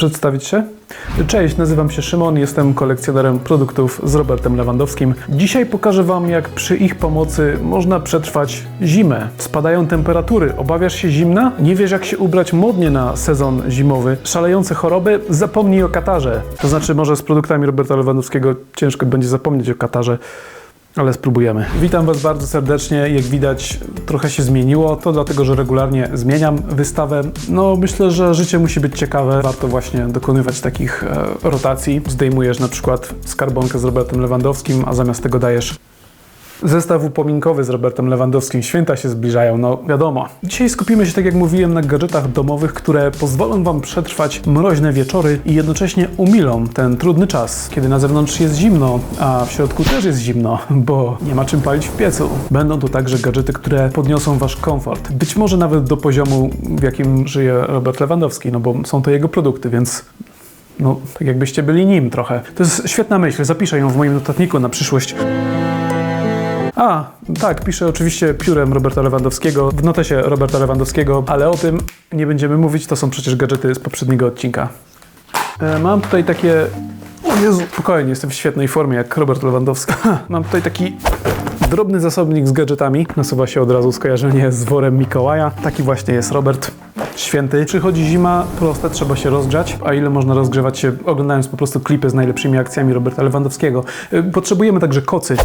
Przedstawić się? Cześć, nazywam się Szymon, jestem kolekcjonerem produktów z Robertem Lewandowskim. Dzisiaj pokażę Wam, jak przy ich pomocy można przetrwać zimę. Spadają temperatury, obawiasz się zimna? Nie wiesz, jak się ubrać modnie na sezon zimowy? Szalejące choroby? Zapomnij o katarze. To znaczy, może z produktami Roberta Lewandowskiego ciężko będzie zapomnieć o katarze. Ale spróbujemy. Witam Was bardzo serdecznie. Jak widać, trochę się zmieniło. To dlatego, że regularnie zmieniam wystawę. No, myślę, że życie musi być ciekawe. Warto właśnie dokonywać takich e, rotacji. Zdejmujesz na przykład skarbonkę z Robertem Lewandowskim, a zamiast tego dajesz Zestaw upominkowy z Robertem Lewandowskim. Święta się zbliżają, no wiadomo. Dzisiaj skupimy się, tak jak mówiłem, na gadżetach domowych, które pozwolą Wam przetrwać mroźne wieczory i jednocześnie umilą ten trudny czas, kiedy na zewnątrz jest zimno, a w środku też jest zimno, bo nie ma czym palić w piecu. Będą to także gadżety, które podniosą Wasz komfort. Być może nawet do poziomu, w jakim żyje Robert Lewandowski, no bo są to jego produkty, więc no, tak jakbyście byli nim trochę. To jest świetna myśl, zapiszę ją w moim notatniku na przyszłość. A, tak, piszę oczywiście piórem Roberta Lewandowskiego, w notesie Roberta Lewandowskiego, ale o tym nie będziemy mówić, to są przecież gadżety z poprzedniego odcinka. E, mam tutaj takie... O Jezu, spokojnie, jestem w świetnej formie jak Robert Lewandowski. mam tutaj taki drobny zasobnik z gadżetami. Nasuwa się od razu skojarzenie z worem Mikołaja. Taki właśnie jest Robert. Święty. Przychodzi zima, proste, trzeba się rozgrzać. A ile można rozgrzewać się oglądając po prostu klipy z najlepszymi akcjami Roberta Lewandowskiego? E, Potrzebujemy także kocy.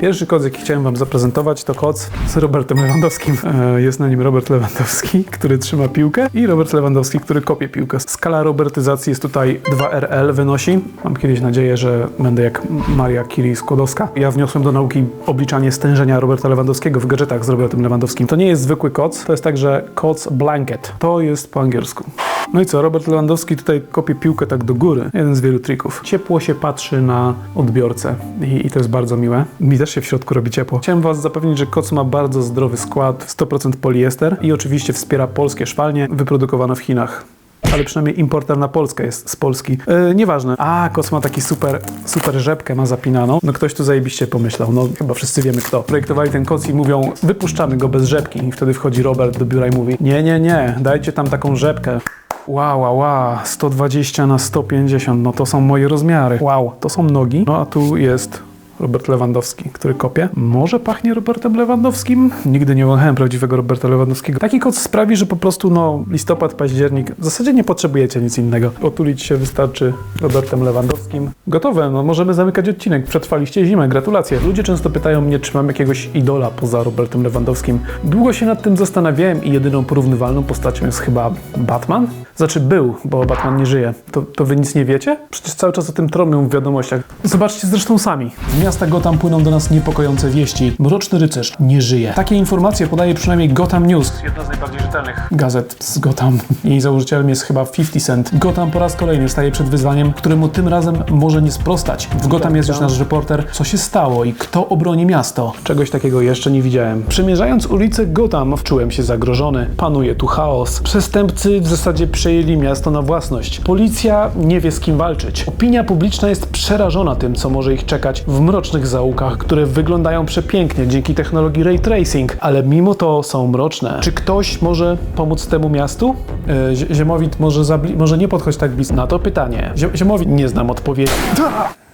Pierwszy koc, jaki chciałem Wam zaprezentować, to koc z Robertem Lewandowskim. E, Jest na nim Robert Lewandowski, który trzyma piłkę i Robert Lewandowski, który kopie piłkę. Skala robertyzacji jest tutaj 2RL wynosi. Mam kiedyś nadzieję, że będę jak Maria Curie Skłodowska. Ja wniosłem do nauki obliczanie stężenia Roberta Lewandowskiego w gadżetach z Robertem Lewandowskim. To nie jest zwykły koc, to jest także koc blanket. To jest po angielsku. No i co, Robert Lewandowski tutaj kopie piłkę tak do góry. Jeden z wielu trików. Ciepło się patrzy na odbiorcę i, i to jest bardzo miłe. Mi też się w środku robi ciepło. Chciałem Was zapewnić, że koc ma bardzo zdrowy skład, 100% poliester i oczywiście wspiera polskie szwalnie, wyprodukowane w Chinach. Ale przynajmniej importer na Polskę jest z Polski. Yy, nieważne. A, koc ma taki super, super rzepkę, ma zapinaną. No ktoś tu zajebiście pomyślał. No chyba wszyscy wiemy kto. Projektowali ten koc i mówią, wypuszczamy go bez rzepki. I wtedy wchodzi Robert do biura i mówi, nie, nie, nie, dajcie tam taką rzepkę. Wow, wow, wow, 120 na 150, no to są moje rozmiary. Wow, to są nogi. No a tu jest Robert Lewandowski, który kopie. Może pachnie Robertem Lewandowskim? Nigdy nie wąchałem prawdziwego Roberta Lewandowskiego. Taki koc sprawi, że po prostu no listopad, październik, w zasadzie nie potrzebujecie nic innego. Otulić się wystarczy Robertem Lewandowskim. Gotowe, no możemy zamykać odcinek. Przetrwaliście zimę, gratulacje. Ludzie często pytają mnie, czy mam jakiegoś idola poza Robertem Lewandowskim. Długo się nad tym zastanawiałem i jedyną porównywalną postacią jest chyba Batman. Znaczy był, bo Batman nie żyje. To, to wy nic nie wiecie? Przecież cały czas o tym tromią w wiadomościach. Zobaczcie zresztą sami. Miasta Gotham płyną do nas niepokojące wieści. Mroczny rycerz nie żyje. Takie informacje podaje przynajmniej Gotham News. Jedna z najbardziej rzetelnych gazet z Gotham. Jej założycielem jest chyba 50 Cent. Gotham po raz kolejny staje przed wyzwaniem, któremu tym razem może nie sprostać. W Gotham jest już nasz reporter. Co się stało i kto obroni miasto? Czegoś takiego jeszcze nie widziałem. Przemierzając ulice Gotham, czułem się zagrożony. Panuje tu chaos. Przestępcy w zasadzie przejęli miasto na własność. Policja nie wie z kim walczyć. Opinia publiczna jest przerażona tym, co może ich czekać w mrocznych zaułkach, które wyglądają przepięknie dzięki technologii ray tracing, ale mimo to są mroczne. Czy ktoś może pomóc temu miastu? E, Zie- Ziemowit może, może nie podchodź tak blisko na to pytanie. Zie- Ziemowit nie znam odpowiedzi.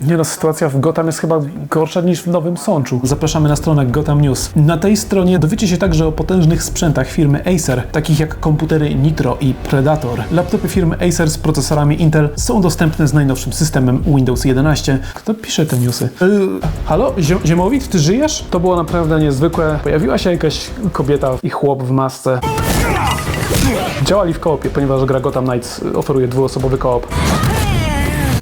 Nie no, sytuacja w Gotham jest chyba gorsza niż w Nowym Sączu. Zapraszamy na stronę Gotham News. Na tej stronie dowiecie się także o potężnych sprzętach firmy Acer, takich jak komputery Nitro i Predator. Laptopy firmy Acer z procesorami Intel są dostępne z najnowszym systemem Windows 11. Kto pisze te newsy? Yy, halo? Ziem Ziemowit, ty żyjesz? To było naprawdę niezwykłe. Pojawiła się jakaś kobieta i chłop w masce. Działali w koopie, ponieważ gra Gotham Knights oferuje dwuosobowy koop.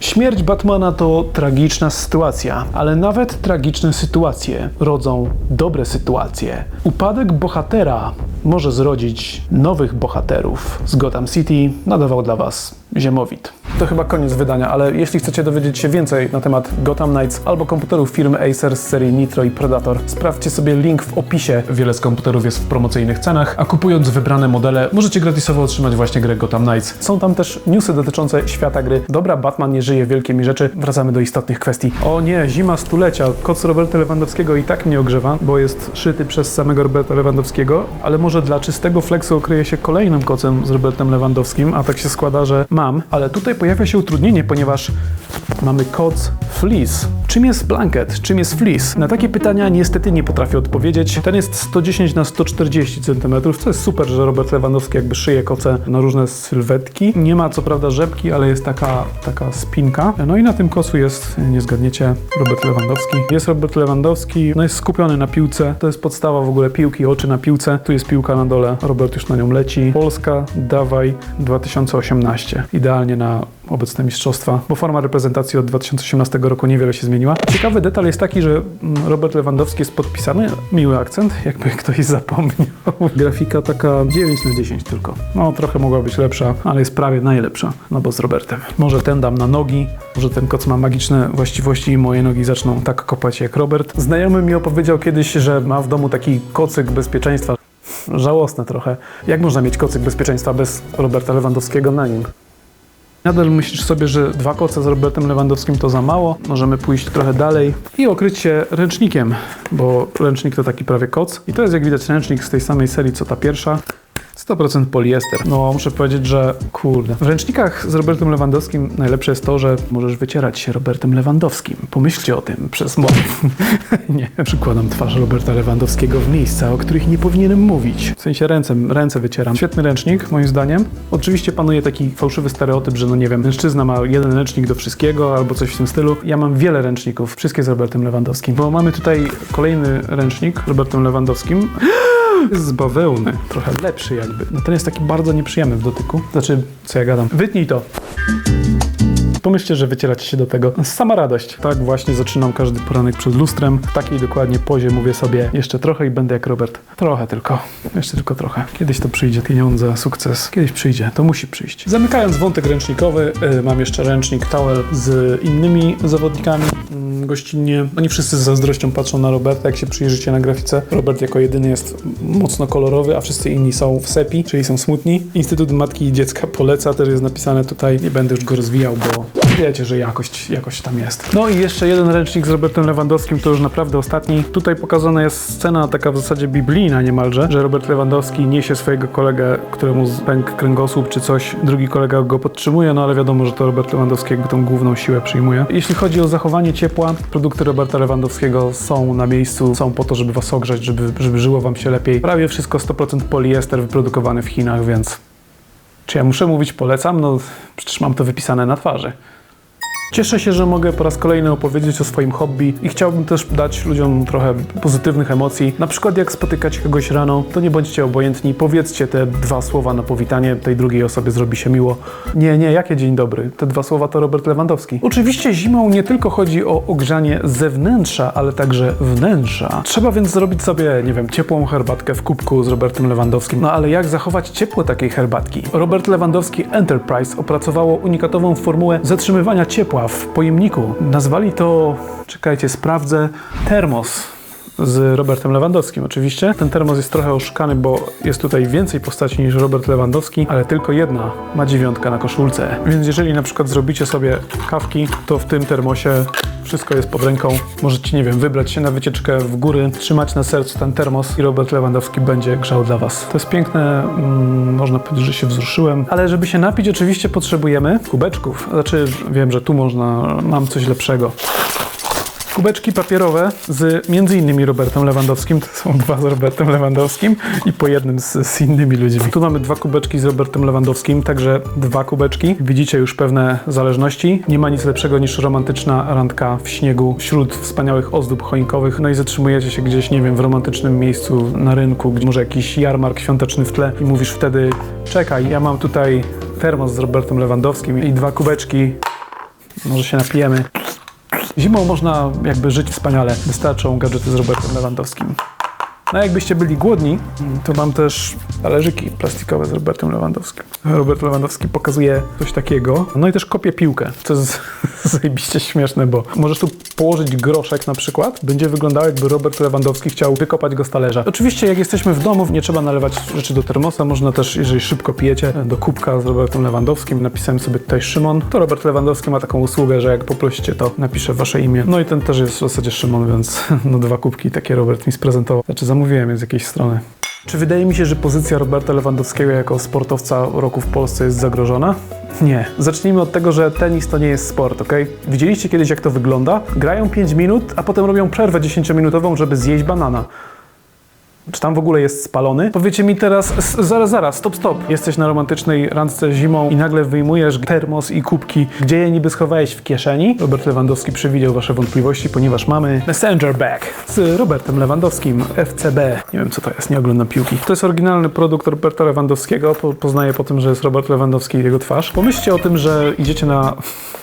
Śmierć Batmana to tragiczna sytuacja, ale nawet tragiczne sytuacje rodzą dobre sytuacje. Upadek bohatera może zrodzić nowych bohaterów. Z Gotham City nadawał dla Was Ziemowit. To chyba koniec wydania, ale jeśli chcecie dowiedzieć się więcej na temat Gotham Knights albo komputerów firmy Acer z serii Nitro i Predator, sprawdźcie sobie link w opisie. Wiele z komputerów jest w promocyjnych cenach, a kupując wybrane modele możecie gratisowo otrzymać właśnie grę Gotham Knights. Są tam też newsy dotyczące świata gry. Dobra, Batman nie żyje, wielkie mi rzeczy. Wracamy do istotnych kwestii. O nie, zima stulecia. Koc Roberta Lewandowskiego i tak mnie ogrzewa, bo jest szyty przez samego Roberta Lewandowskiego, ale może dla czystego flexu okryje się kolejnym kocem z Robertem Lewandowskim, a tak się składa, że mam. Ale tutaj pojawia się utrudnienie, ponieważ mamy koc fleece. Czym jest blanket? Czym jest fleece? Na takie pytania niestety nie potrafię odpowiedzieć. Ten jest 110 na 140 cm, co jest super, że Robert Lewandowski jakby szyje koce na różne sylwetki. Nie ma co prawda rzepki, ale jest taka, taka spinka. No i na tym kocu jest, nie zgadniecie, Robert Lewandowski. Jest Robert Lewandowski, no jest skupiony na piłce. To jest podstawa w ogóle piłki, oczy na piłce. Tu jest piłka na dole, Robert już na nią leci. Polska, dawaj 2018. Idealnie na obecne mistrzostwa, bo forma reprezentacji od 2018 roku niewiele się zmieniła. Ciekawy detal jest taki, że mm, Robert Lewandowski jest podpisany, miły akcent, jakby ktoś zapomniał. Grafika taka 9 na 10 tylko. No trochę mogła być lepsza, ale jest prawie najlepsza, no bo z Robertem. Może ten dam na nogi, może ten koc ma magiczne właściwości i moje nogi zaczną tak kopać jak Robert. Znajomy mi opowiedział kiedyś, że ma w domu taki kocyk bezpieczeństwa. Żałosne trochę. Jak można mieć kocyk bezpieczeństwa bez Roberta Lewandowskiego na nim? Nadal myślisz sobie, że dwa koce z Robertem Lewandowskim to za mało? Możemy pójść trochę dalej i okryć się ręcznikiem, bo ręcznik to taki prawie koc. I to jest jak widać ręcznik z tej samej serii co ta pierwsza. 100% poliester. No, muszę powiedzieć, że kurde. W ręcznikach z Robertem Lewandowskim najlepsze jest to, że możesz wycierać się Robertem Lewandowskim. Pomyślcie o tym przez moc. nie, przykładam twarz Roberta Lewandowskiego w miejsca, o których nie powinienem mówić. W sensie ręce, ręce wycieram. Świetny ręcznik, moim zdaniem. Oczywiście panuje taki fałszywy stereotyp, że no nie wiem, mężczyzna ma jeden ręcznik do wszystkiego albo coś w tym stylu. Ja mam wiele ręczników, wszystkie z Robertem Lewandowskim, bo mamy tutaj kolejny ręcznik z Robertem Lewandowskim. Z bawełny, trochę lepszy jakby. No ten jest taki bardzo nieprzyjemny w dotyku. Znaczy, co ja gadam. Wytnij to. Pomyślcie, że wycieracie się do tego. Sama radość. Tak właśnie zaczynam każdy poranek przed lustrem. W takiej dokładnie pozie mówię sobie jeszcze trochę i będę jak Robert. Trochę tylko. Jeszcze tylko trochę. Kiedyś to przyjdzie. Pieniądze, sukces. Kiedyś przyjdzie. To musi przyjść. Zamykając wątek ręcznikowy, yy, mam jeszcze ręcznik towel z innymi zawodnikami. Yy, gościnnie. Oni wszyscy z zazdrością patrzą na Roberta, jak się przyjrzycie na grafice. Robert jako jedyny jest mocno kolorowy, a wszyscy inni są w sepi, czyli są smutni. Instytut Matki i Dziecka poleca, też jest napisane tutaj. Nie będę już go rozwijał, bo wiecie, że jakość, jakość tam jest. No i jeszcze jeden ręcznik z Robertem Lewandowskim, to już naprawdę ostatni. Tutaj pokazana jest scena taka w zasadzie biblijna niemalże, że Robert Lewandowski niesie swojego kolegę, któremu pękł kręgosłup czy coś, drugi kolega go podtrzymuje, no ale wiadomo, że to Robert Lewandowski jakby tą główną siłę przyjmuje. Jeśli chodzi o zachowanie ciepła, produkty Roberta Lewandowskiego są na miejscu, są po to, żeby was ogrzać, żeby, żeby żyło wam się lepiej. Prawie wszystko 100% poliester wyprodukowany w Chinach, więc czy ja muszę mówić polecam? No przecież mam to wypisane na twarzy. Cieszę się, że mogę po raz kolejny opowiedzieć o swoim hobby i chciałbym też dać ludziom trochę pozytywnych emocji. Na przykład jak spotykacie kogoś rano, to nie bądźcie obojętni, powiedzcie te dwa słowa na powitanie, tej drugiej osobie zrobi się miło. Nie, nie, jakie dzień dobry? Te dwa słowa to Robert Lewandowski. Oczywiście zimą nie tylko chodzi o ogrzanie zewnętrza, ale także wnętrza. Trzeba więc zrobić sobie, nie wiem, ciepłą herbatkę w kubku z Robertem Lewandowskim. No ale jak zachować ciepło takiej herbatki? Robert Lewandowski Enterprise opracowało unikatową formułę zatrzymywania ciepła w pojemniku. Nazwali to, czekajcie, sprawdzę, termos z Robertem Lewandowskim oczywiście. Ten termos jest trochę oszukany, bo jest tutaj więcej postaci niż Robert Lewandowski, ale tylko jedna ma dziewiątkę na koszulce. Więc jeżeli na przykład zrobicie sobie kawki, to w tym termosie wszystko jest pod ręką. Możecie, nie wiem, wybrać się na wycieczkę w góry, trzymać na sercu ten termos i Robert Lewandowski będzie grzał dla Was. To jest piękne, mm, można powiedzieć, że się wzruszyłem, ale żeby się napić oczywiście potrzebujemy kubeczków. Znaczy, wiem, że tu można, mam coś lepszego kubeczki papierowe z między innymi Robertem Lewandowskim. To są dwa z Robertem Lewandowskim i po jednym z, z innymi ludźmi. Tu mamy dwa kubeczki z Robertem Lewandowskim, także dwa kubeczki. Widzicie już pewne zależności. Nie ma nic lepszego niż romantyczna randka w śniegu wśród wspaniałych ozdób choinkowych. No i zatrzymujecie się gdzieś, nie wiem, w romantycznym miejscu na rynku, gdzie może jakiś jarmark świąteczny w tle i mówisz wtedy czekaj, ja mam tutaj termos z Robertem Lewandowskim i dwa kubeczki. Może się napijemy. Zimą można jakby żyć wspaniale. Wystarczą gadżety z Robertem Lewandowskim. No jakbyście byli głodni, to mam też talerzyki plastikowe z Robertem Lewandowskim. Robert Lewandowski pokazuje coś takiego. No i też kopie piłkę, co jest zajebiście śmieszne, bo możesz tu położyć groszek na przykład, będzie wyglądało jakby Robert Lewandowski chciał wykopać go z talerza. Oczywiście jak jesteśmy w domu, nie trzeba nalewać rzeczy do termosa, można też, jeżeli szybko pijecie, do kubka z Robertem Lewandowskim. Napisałem sobie tutaj Szymon. To Robert Lewandowski ma taką usługę, że jak poprosicie, to napiszę wasze imię. No i ten też jest w zasadzie Szymon, więc no dwa kubki takie Robert mi sprezentował. Znaczy zamówiłem je z jakiejś strony. Czy wydaje mi się, że pozycja Roberta Lewandowskiego jako sportowca roku w Polsce jest zagrożona? Nie. Zacznijmy od tego, że tenis to nie jest sport, ok? Widzieliście kiedyś, jak to wygląda? Grają 5 minut, a potem robią przerwę 10-minutową, żeby zjeść banana. Czy tam w ogóle jest spalony? Powiecie mi teraz, zaraz, zaraz, stop, stop. Jesteś na romantycznej randce zimą i nagle wyjmujesz termos i kubki. Gdzie je niby schowałeś w kieszeni? Robert Lewandowski przewidział wasze wątpliwości, ponieważ mamy Messenger Bag z Robertem Lewandowskim, FCB. Nie wiem co to jest, nie oglądam piłki. To jest oryginalny produkt Roberta Lewandowskiego. Po, poznaję po tym, że jest Robert Lewandowski i jego twarz. Pomyślcie o tym, że idziecie na...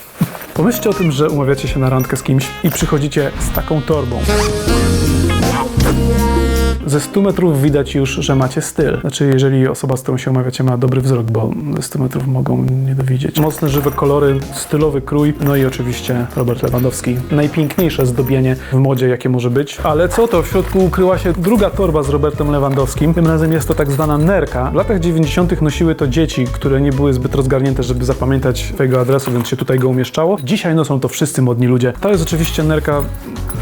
Pomyślcie o tym, że umawiacie się na randkę z kimś i przychodzicie z taką torbą. Ze 100 metrów widać już, że macie styl. Znaczy, jeżeli osoba, z którą się umawiacie, ma dobry wzrok, bo ze 100 metrów mogą nie dowidzieć. Mocne, żywe kolory, stylowy krój, no i oczywiście Robert Lewandowski. Najpiękniejsze zdobienie w modzie, jakie może być. Ale co to? W środku ukryła się druga torba z Robertem Lewandowskim. Tym razem jest to tak zwana nerka. W latach 90. nosiły to dzieci, które nie były zbyt rozgarnięte, żeby zapamiętać twojego adresu, więc się tutaj go umieszczało. Dzisiaj noszą to wszyscy modni ludzie. To jest oczywiście nerka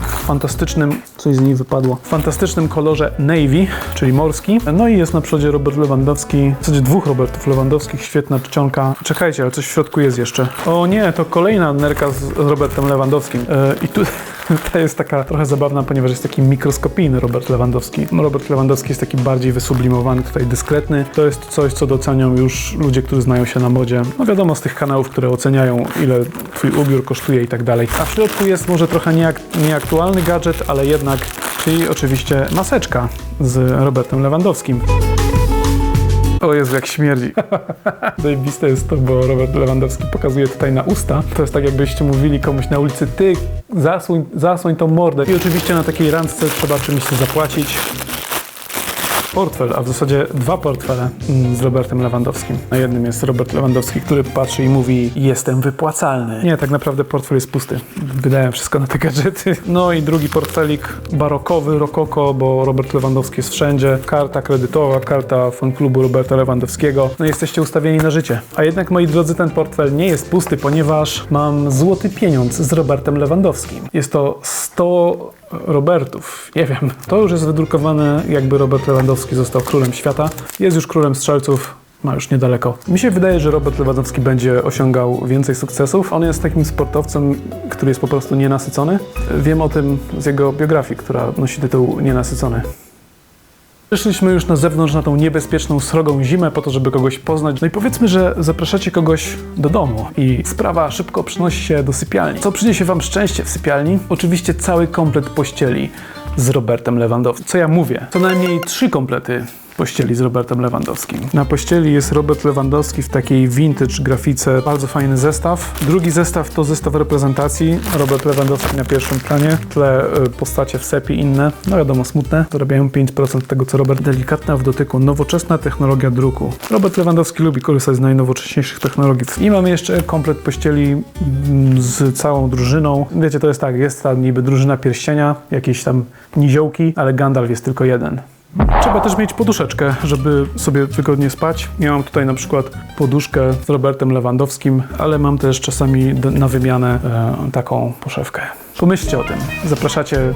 w fantastycznym, coś z niej wypadło, w fantastycznym kolorze navy, czyli morski. No i jest na przodzie Robert Lewandowski, w zasadzie dwóch Robertów Lewandowskich, świetna czcionka. Czekajcie, ale coś w środku jest jeszcze. O nie, to kolejna nerka z Robertem Lewandowskim. E, I tu ta jest taka trochę zabawna, ponieważ jest taki mikroskopijny Robert Lewandowski. No, Robert Lewandowski jest taki bardziej wysublimowany, tutaj dyskretny. To jest coś, co docenią już ludzie, którzy znają się na modzie. No wiadomo, z tych kanałów, które oceniają, ile twój ubiór kosztuje i tak dalej. A w środku jest może trochę nieak nieaktualny gadżet, ale jednak, czyli oczywiście maseczka z Robertem Lewandowskim. O Jezu, jak śmierdzi. Zajebiste jest to, bo Robert Lewandowski pokazuje tutaj na usta. To jest tak, jakbyście mówili komuś na ulicy, ty zasłoń, zasłoń tą mordę. I oczywiście na takiej randce trzeba czymś zapłacić. Portfel, a w zasadzie dwa portfele mm, z Robertem Lewandowskim. Na jednym jest Robert Lewandowski, który patrzy i mówi jestem wypłacalny. Nie, tak naprawdę portfel jest pusty. Wydałem wszystko na te gadżety. No i drugi portfelik barokowy, rokoko, bo Robert Lewandowski jest wszędzie. Karta kredytowa, karta fanklubu Roberta Lewandowskiego. No jesteście ustawieni na życie. A jednak, moi drodzy, ten portfel nie jest pusty, ponieważ mam złoty pieniądz z Robertem Lewandowskim. Jest to 100 Robertów. Nie wiem. To już jest wydrukowane, jakby Robert Lewandowski został królem świata. Jest już królem strzelców. Ma już niedaleko. Mi się wydaje, że Robert Lewandowski będzie osiągał więcej sukcesów. On jest takim sportowcem, który jest po prostu nienasycony. Wiem o tym z jego biografii, która nosi tytuł Nienasycony. Wyszliśmy już na zewnątrz na tą niebezpieczną, srogą zimę po to, żeby kogoś poznać. No i powiedzmy, że zapraszacie kogoś do domu i sprawa szybko przenosi się do sypialni. Co przyniesie wam szczęście w sypialni? Oczywiście cały komplet pościeli z Robertem Lewandowskim. Co ja mówię? Co najmniej trzy komplety pościeli z Robertem Lewandowskim. Na pościeli jest Robert Lewandowski w takiej vintage grafice, bardzo fajny zestaw. Drugi zestaw to zestaw reprezentacji, Robert Lewandowski na pierwszym planie, w tle y, postacie w sepi inne, no wiadomo smutne, dorabiają 5% tego co Robert. Delikatna w dotyku, nowoczesna technologia druku. Robert Lewandowski lubi korzystać z najnowocześniejszych technologii. I mam jeszcze komplet pościeli mm, z całą drużyną. Wiecie, to jest tak, jest ta niby drużyna pierścienia, jakieś tam niziołki, ale Gandalf jest tylko jeden. Trzeba też mieć poduszeczkę, żeby sobie wygodnie spać. Ja mam tutaj na przykład poduszkę z Robertem Lewandowskim, ale mam też czasami na wymianę e, taką poszewkę. Pomyślcie o tym. Zapraszacie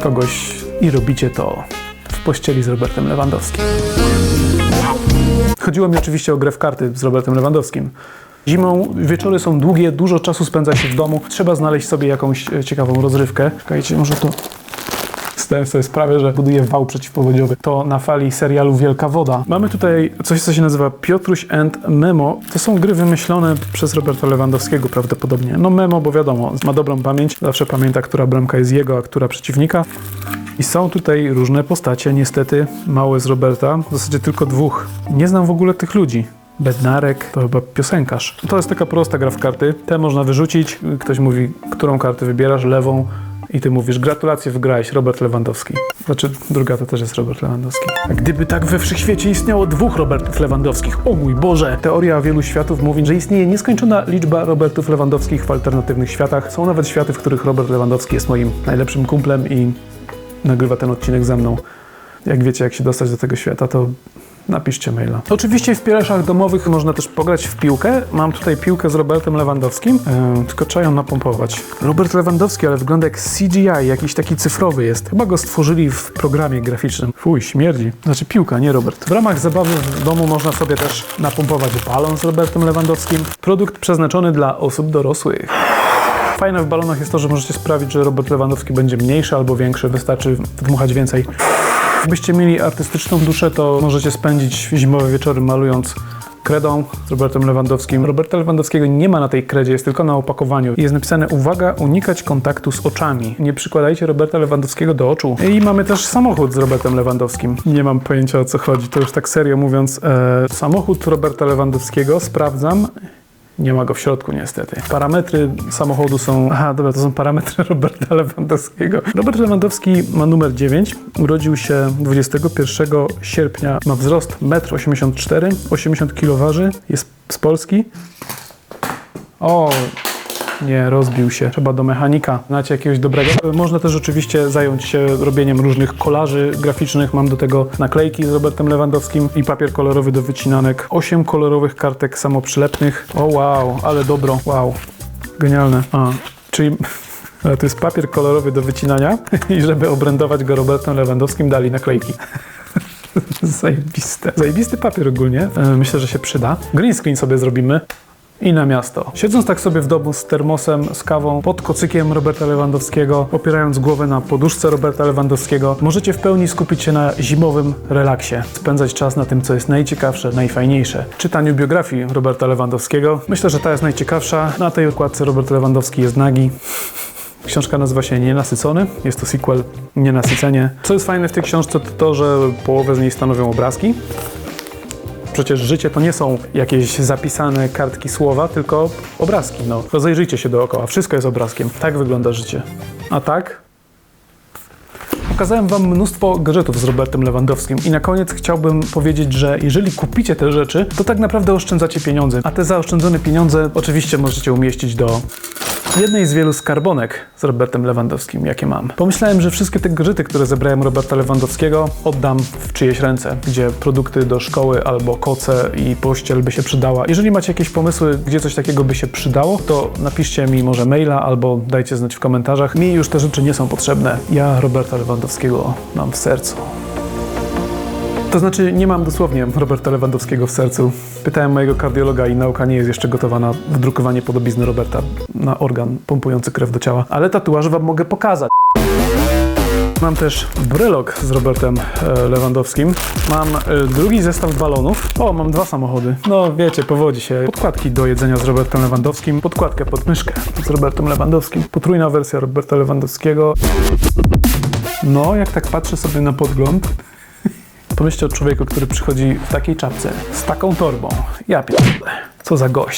kogoś i robicie to w pościeli z Robertem Lewandowskim. Chodziło mi oczywiście o grę w karty z Robertem Lewandowskim. Zimą wieczory są długie, dużo czasu spędza się w domu. Trzeba znaleźć sobie jakąś e, ciekawą rozrywkę. Czekajcie, może to zdałem sobie sprawę, że buduję wał przeciwpowodziowy. To na fali serialu Wielka Woda. Mamy tutaj coś, co się nazywa Piotruś and Memo. To są gry wymyślone przez Roberta Lewandowskiego prawdopodobnie. No Memo, bo wiadomo, ma dobrą pamięć. Zawsze pamięta, która bramka jest jego, a która przeciwnika. I są tutaj różne postacie, niestety małe z Roberta, w zasadzie tylko dwóch. Nie znam w ogóle tych ludzi. Bednarek to chyba piosenkarz. To jest taka prosta gra w karty. Te można wyrzucić. Ktoś mówi, którą kartę wybierasz, lewą. I ty mówisz, gratulacje, wygrałeś, Robert Lewandowski. Znaczy, druga to też jest Robert Lewandowski. A gdyby tak we wszechświecie istniało dwóch Robertów Lewandowskich, o mój Boże! Teoria wielu światów mówi, że istnieje nieskończona liczba Robertów Lewandowskich w alternatywnych światach. Są nawet światy, w których Robert Lewandowski jest moim najlepszym kumplem i nagrywa ten odcinek ze mną. Jak wiecie, jak się dostać do tego świata, to napiszcie maila. Oczywiście w piereszach domowych można też pograć w piłkę. Mam tutaj piłkę z Robertem Lewandowskim, e, tylko trzeba ją napompować. Robert Lewandowski, ale wygląda jak CGI, jakiś taki cyfrowy jest. Chyba go stworzyli w programie graficznym. Fuj, śmierdzi. Znaczy piłka, nie Robert. W ramach zabawy w domu można sobie też napompować balon z Robertem Lewandowskim. Produkt przeznaczony dla osób dorosłych. Fajne w balonach jest to, że możecie sprawić, że Robert Lewandowski będzie mniejszy albo większy, wystarczy wdmuchać więcej. Gdybyście mieli artystyczną duszę, to możecie spędzić zimowe wieczory malując kredą z Robertem Lewandowskim. Roberta Lewandowskiego nie ma na tej kredzie, jest tylko na opakowaniu. Jest napisane, uwaga, unikać kontaktu z oczami. Nie przykładajcie Roberta Lewandowskiego do oczu. I mamy też samochód z Robertem Lewandowskim. Nie mam pojęcia o co chodzi, to już tak serio mówiąc. E, samochód Roberta Lewandowskiego, sprawdzam, nie ma go w środku niestety. Parametry samochodu są... Aha, dobra, to są parametry Roberta Lewandowskiego. Robert Lewandowski ma numer 9. Urodził się 21 sierpnia. Ma wzrost 1,84 m, 80 kg waży. Jest z Polski. O, nie, rozbił się. Trzeba do mechanika. Znacie jakiegoś dobrego? Można też oczywiście zająć się robieniem różnych kolaży graficznych. Mam do tego naklejki z Robertem Lewandowskim i papier kolorowy do wycinanek. Osiem kolorowych kartek samoprzylepnych. O wow, ale dobro. Wow, genialne. A, czyli... To jest papier kolorowy do wycinania i żeby obrędować go Robertem Lewandowskim dali naklejki. Zajebiste. Zajebisty papier ogólnie. E, Myślę, że się przyda. Green screen sobie zrobimy i na miasto. Siedząc tak sobie w domu z termosem, z kawą, pod kocykiem Roberta Lewandowskiego, opierając głowę na poduszce Roberta Lewandowskiego, możecie w pełni skupić się na zimowym relaksie. Spędzać czas na tym, co jest najciekawsze, najfajniejsze. Czytaniu biografii Roberta Lewandowskiego. Myślę, że ta jest najciekawsza. Na tej okładce Robert Lewandowski jest nagi. Książka nazywa się Nienasycony. Jest to sequel Nienasycenie. Co jest fajne w tej książce, to to, że połowę z niej stanowią obrazki. Przecież życie to nie są jakieś zapisane kartki słowa, tylko obrazki. No. Rozejrzyjcie się dookoła, wszystko jest obrazkiem. Tak wygląda życie. A tak? Pokazałem Wam mnóstwo gadżetów z Robertem Lewandowskim i na koniec chciałbym powiedzieć, że jeżeli kupicie te rzeczy, to tak naprawdę oszczędzacie pieniądze. A te zaoszczędzone pieniądze oczywiście możecie umieścić do jednej z wielu skarbonek z Robertem Lewandowskim, jakie mam. Pomyślałem, że wszystkie te gadżety, które zebrałem Roberta Lewandowskiego, oddam w czyjeś ręce, gdzie produkty do szkoły albo koce i pościel by się przydała. Jeżeli macie jakieś pomysły, gdzie coś takiego by się przydało, to napiszcie mi może maila albo dajcie znać w komentarzach. Mi już te rzeczy nie są potrzebne. Ja Roberta Lewandowskiego mam w sercu. To znaczy, nie mam dosłownie Roberta Lewandowskiego w sercu. Pytałem mojego kardiologa i nauka nie jest jeszcze gotowa na wdrukowanie podobizny Roberta na organ pompujący krew do ciała. Ale tatuaż wam mogę pokazać. Mam też brylok z Robertem e, Lewandowskim. Mam e, drugi zestaw balonów. O, mam dwa samochody. No wiecie, powodzi się. Podkładki do jedzenia z Robertem Lewandowskim. Podkładkę pod myszkę z Robertem Lewandowskim. Potrójna wersja Roberta Lewandowskiego. No, jak tak patrzę sobie na podgląd, Pomyślcie o człowieku, który przychodzi w takiej czapce, z taką torbą. Ja pierdolę. Co za gość.